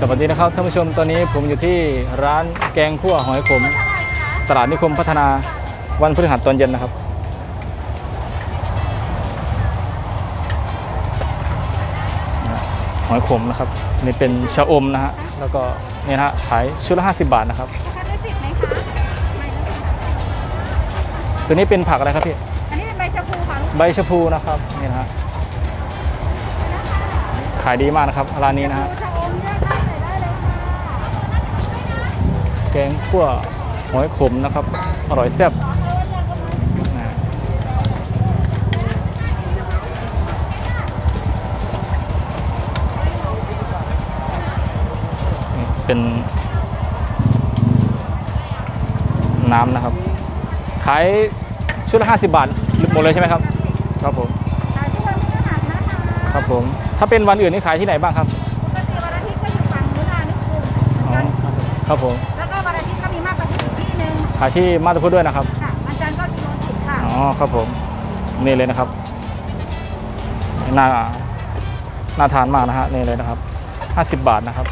สวัสดีนะครับท่านผู้ชมตอนนี้ผมอยู่ที่ร้านแกงคั่วหอยขม ตลาดนิคมพัฒนาวันพฤหัสตอนเย็นนะครับ หอยขมนะครับนี่เป็นชะอมนะฮะแล้วก็นี่นะฮะขายชุดละ 50 บาทนะครับนะคะได้สิบไหมคะไม่ได้ค่ะตัวนี้เป็นผักอะไรครับพี่อันนี้เป็นใบชะพูค่ะลูกใบชะพูนะครับนี่นะฮะขายดีมากนะครับร้านนี้นะฮะ ชะอม แกงคั่วหอยขมนะครับ อร่อยแซ่บนะนี่เป็นน้ำนะครับ ขายชุดละ 50 บาทหมดเลยใช่ไหมครับ ครับผมขายทุกวันพฤหัสนะคะครับผม ถ้าเป็นวันอื่นนี่ขายที่ไหนบ้างครับ ปกติวันอาทิตย์ก็อยู่ฝั่งนู้นค่ะนี่กลุ่มอ๋อกันครับผม ขายที่มาตุพุทธด้วยนะครับ ค่ะวันจันทร์ก็กิโลสิบค่ะ อ๋อครับผมนี่เลยนะครับน่าน่าทานมากนะฮะนี่เลยนะครับ 50 บาทนะครับ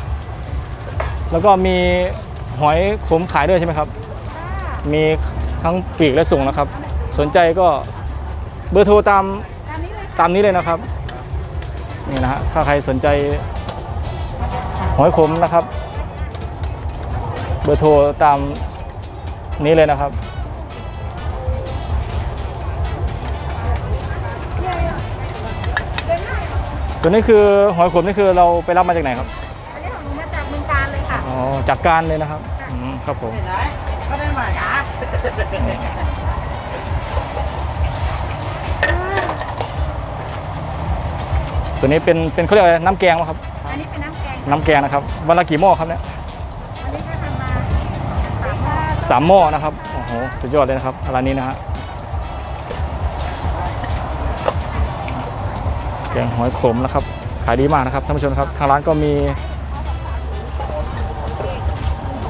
แล้วก็มีหอยขมขายด้วยใช่ไหมครับ ค่ะมีทั้งปีกและส่งนะครับ สนใจก็เบอร์โทรตาม ตามนี้เลยค่ะตามนี้เลยนะครับ นี่นะฮะถ้าใครสนใจหอยขมนะครับ เบอร์โทรตาม นี้เลยนะครับ ตัวนี้คือหอยขมนี่คือเราไปรับมาจากไหนครับอันนี้ของหนูมาจากเมืองการเลยค่ะอ๋อจากการเลยนะครับอืมครับผมก็ได้ไหมอะตัวนี้เป็นเป็นเขาเรียกอะไรน้ำแกงวะครับ อันนี้เป็นน้ำแกงน้ำแกงนะครับวันละกี่หม้อครับเนี่ย สามหม้อนะครับ โอ้โห สุดยอดเลยนะครับร้านนี้นะฮะ แกงหอยขมนะครับ ขายดีมากนะครับท่านผู้ชมครับ ทางร้านก็มี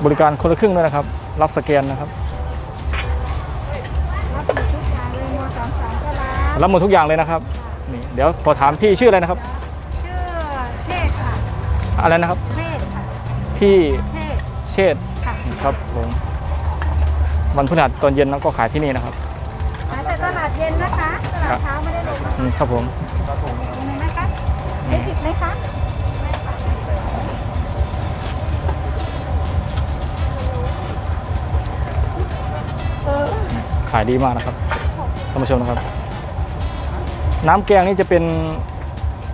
บริการคนละครึ่งด้วยนะครับ รับสแกนนะครับ รับหมดทุกอย่างเลยนะครับ นี่ เดี๋ยวขอถามพี่ชื่ออะไรนะครับ ชื่อเชษค่ะ อะไรนะครับ เชษค่ะ พี่เชษเชษครับผม วันพฤหัสตอนเย็นเราก็ขายที่นี่นะครับขายแต่ตลาดเย็นนะคะตลาดเช้าไม่ได้ลงนะอืมครับผมตรงนี้นะคะได้สิบไหมคะขายดีมากนะครับท่านผู้ชมนะครับ น้ำแกงนี่จะเป็น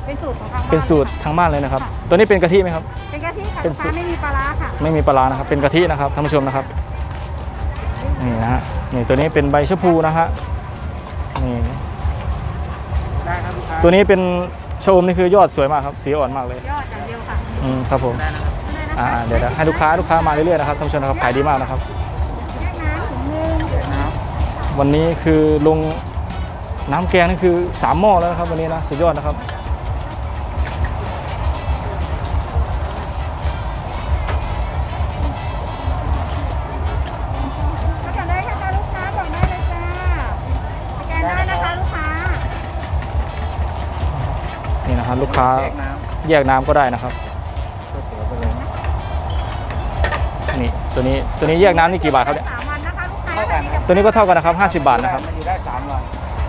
เป็นสูตรของทางบ้านเป็นสูตรทางบ้านเลยนะครับ ตัวนี้เป็นกะทิไหมครับ เป็นกะทิค่ะเป็นลูกสูตรค้าไม่มีปลาร้าค่ะ ไม่มีปลาร้านะครับ เป็นกะทินะครับท่านผู้ชมนะครับ นี่นะฮะนี่ตัวนี้เป็นใบชะพูนะฮะนี่ได้ครับลูกค้าตัวนี้เป็นชะอมนี่คือยอดสวยมากครับสีอ่อนมากเลย ยอดอย่างเดียวค่ะอืมครับผมได้นะครับได้นะคะอ่าเดี๋ยวๆให้ลูกค้าลูกค้ามาเรื่อยๆนะครับท่านผู้ชมนะครับขายดีมากนะครับ แยกน้ำถุงนึงนะครับวันนี้คือลงน้ำแกงนี่คือสามหม้อแล้วนะครับ วันนี้นะสุดยอดนะครับะครับลูกค้าแยกน้แยกน้ำก็ได้นะครับำก๋วยเตี๋ยวไปเลยนี่ตัวนี้ตัวนี้แยกน้ำนี่กี่บาทครับเนี่ยสามวันนะคะลูกค้าเท่ากันครับตัวนี้ก็เท่ากันนะครับ50 บาทนะครับมันอยู่ได้สามวัน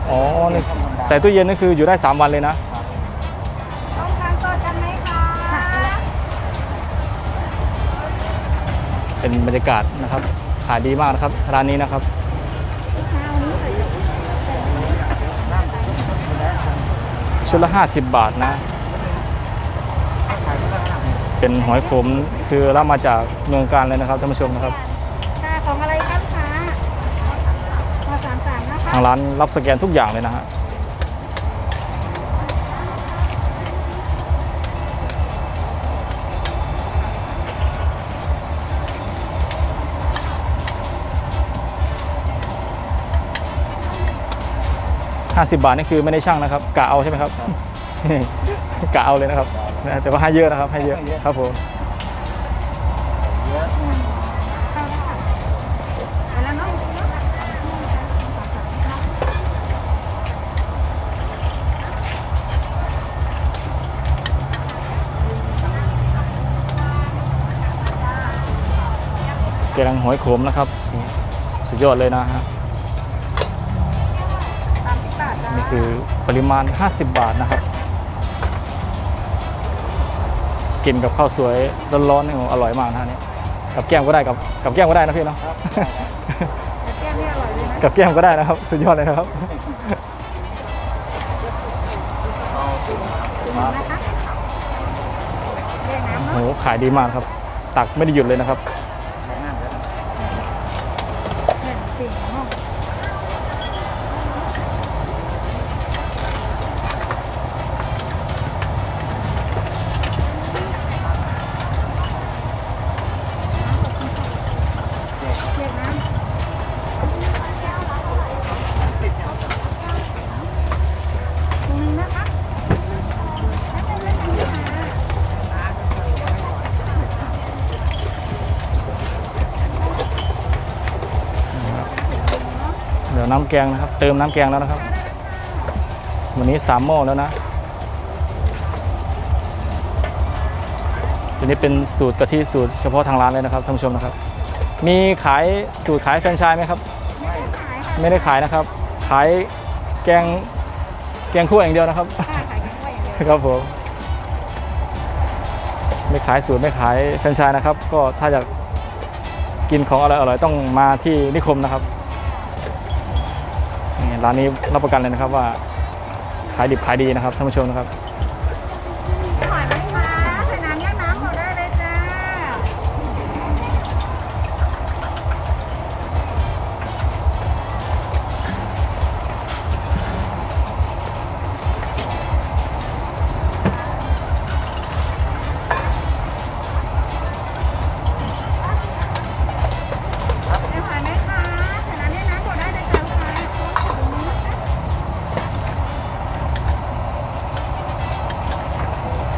อ๋อนี่ใส่ตู้เย็นนี่คืออยู่ได้3วันเลยนะต้องการสดกันไหมคะเป็นบรรยากาศนะครับขายดีมากนะครับร้านนี้นะครับ ลูกค้าวันนี้ใส่ ชุดละ 50 บาทนะ เป็นหอยขมคือรับมาจากเมืองการเลยนะครับท่านผู้ชมนะครับค่ะของอะไรคะลูกค้าพอสามสามนะคะทางร้านรับสแกนทุกอย่างเลยนะฮะ 50 บาทนี่คือไม่ได้ช่างนะครับกะเอาใช่ไหมครับกะเอาเลยนะครับนะแต่ว่าให้เยอะนะครับให้เยอะครับผมเยอะไปแล้วเนาะแกงหอยขมนะครับ สุดยอดเลยนะฮะ คือปริมาณ 50 บาทนะครับ กินกับข้าวสวยร้อนๆนี่โอ้อร่อยมากนะฮะนี่กับแก้มก็ได้กับกับแก้มก็ได้นะพี่เนาะแก้มนี่อร่อยเลยนะกับแก้มก็ได้นะครับ สุดยอดเลยนะครับถึงนะคะเรียกน้ำโอ้เนาะโหขายดีมากครับ ตักไม่ได้หยุดเลยนะครับหนึ่งสี่ห้อง เรียกน้ำตรงนี้นะคะไม่เป็นไรค่ะ เดี๋ยวน้ำแกงนะครับ เติมน้ำแกงแล้วนะครับ วันนี้สามหม้อแล้วนะตัวนี้เป็นสูตรกะทิสูตรเฉพาะทางร้านเลยนะครับท่านผู้ชมนะครับ มีขายสูตรขายแฟรนไชส์ไหมครับ ไม่ได้ขายนะครับ ขายแกงแกงคั่วอย่างเดียวนะครับค่ะขายกันด้วยอย่างเดียวครับผมไม่ขายสูตรไม่ขายแฟรนไชส์นะครับ ก็ถ้าอยากกินของอร่อยๆต้องมาที่นิคมนะครับนี่ ร้านนี้รับประกันเลยนะครับว่าขายดิบขายดีนะครับท่านผู้ชมนะครับ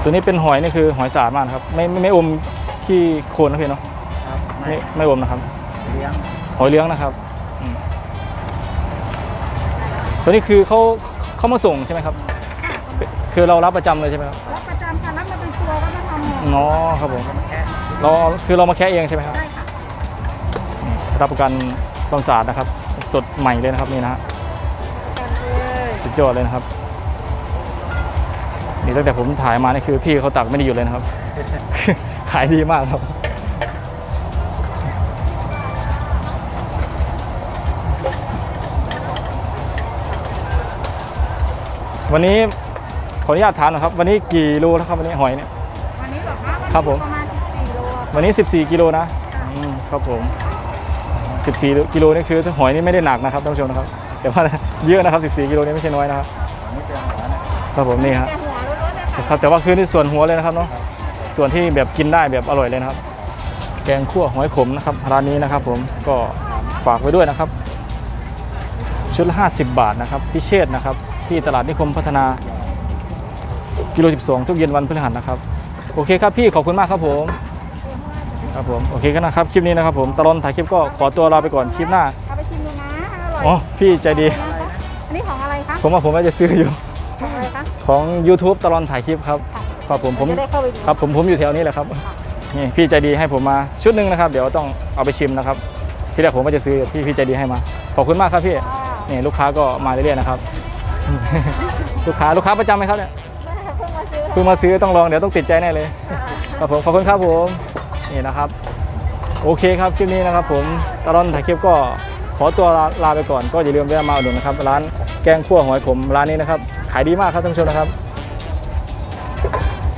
ตัวนี้เป็นหอยนี่คือหอยสะอาดมากนะครับ ไม่ไม่ไม่อมที่โคนนะพี่เนาะครับไม่ไม่อมนะครับ เลี้ยงหอยเลี้ยงนะครับอืมตัวนี้คือเขาเขามาส่งใช่ไหมครับ คือเรารับประจำเลยใช่ไหมครับรับประจำค่ะรับมาเป็นตัวก็มาทำหมดอ๋อครับผมแค่เราคือเรามาแค่เองใช่ไหมครับ ได้ค่ะรับประกันความสะอาดนะครับ สดใหม่เลยนะครับนี่นะฮะ กันเลยสุดยอดเลยนะครับ นี่ตั้งแต่ผมถ่ายมานี่คือพี่เขาตักไม่ได้หยุดเลยนะครับ ขายดีมากครับวันนี้ขออนุญาตถามหนะครับ วันนี้กี่โลแล้วครับวันนี้หอยเนี่ย วันนี้เหรอคะวันนี้ครับผม ประมาณ14โลวันนี้ 14 กิโลนะอืมครับผม 14 กิโลนี่คือหอยนี่ไม่ได้หนักนะครับท่านผู้ชมนะครับแต่ว่าเยอะนะครับ 14 กิโลนี่ไม่ใช่น้อยนะครับอันนี้เป็นหัวนะครับผมนี่ฮะแต่หัวล้ว นๆเลยค่ะครับแต่ว่าคือในส่วนหัวเลยนะครับเนาะส่วนที่แบบกินได้แบบอร่อยเลยนะครับ แกงคั่วหอยขมนะครับร้านนี้นะครับ ผมก็ฝากไว้ด้วยนะครับ ชุดละ50 บาทนะครับพิเชษนะครับ ที่ตลาดนิคมพัฒนากิโล12 ทุกเย็นวันพฤหัสนะครับ โอเคครับพี่ขอบคุณมากครับผมครับผมโอเคกันนะครับคลิปนี้นะครับผมตลอดถ่ายคลิปก็ขอตัวลาไปก่อนคลิปหน้าเอาไปชิมดูนะอร่อยอ๋อพี่ใจดีอันนี้ของอะไรคะ ผมว่าผมว่าจะซื้ออยู่ ของอะไรคะของ YouTube ตลอดถ่ายคลิปครับครับผมผมจะได้เข้าไปดูครับผมผมอยู่แถวนี้แหละครับนี่พี่ใจดีให้ผมมาชุดหนึ่งนะครับ เดี๋ยวต้องเอาไปชิมนะครับ ที่แรกผมว่าจะซื้อพี่พี่ใจดีให้มา ขอบคุณมากครับพี่ค่ะนี่ลูกค้าก็มาเรื่อยๆนะครับ ลูกค้าลูกค้าประจำไหมครับเนี่ยไม่ค่ะเพิ่งมาซื้อเพิ่งมาซื้อต้องลองเดี๋ยวต้องติดใจแน่เลยครับผมขอบคุณครับผมนี่นะครับ โอเคครับคลิปนี้นะครับ ผมตลอดถ่ายคลิปก็ขอตัวลาลาไปก่อนก็อย่าลืมแวะมาอุดหนุนนะครับ ร้านแกงคั่วหอยขมร้านนี้นะครับ ขายดีมากครับท่านผู้ชมนะครับ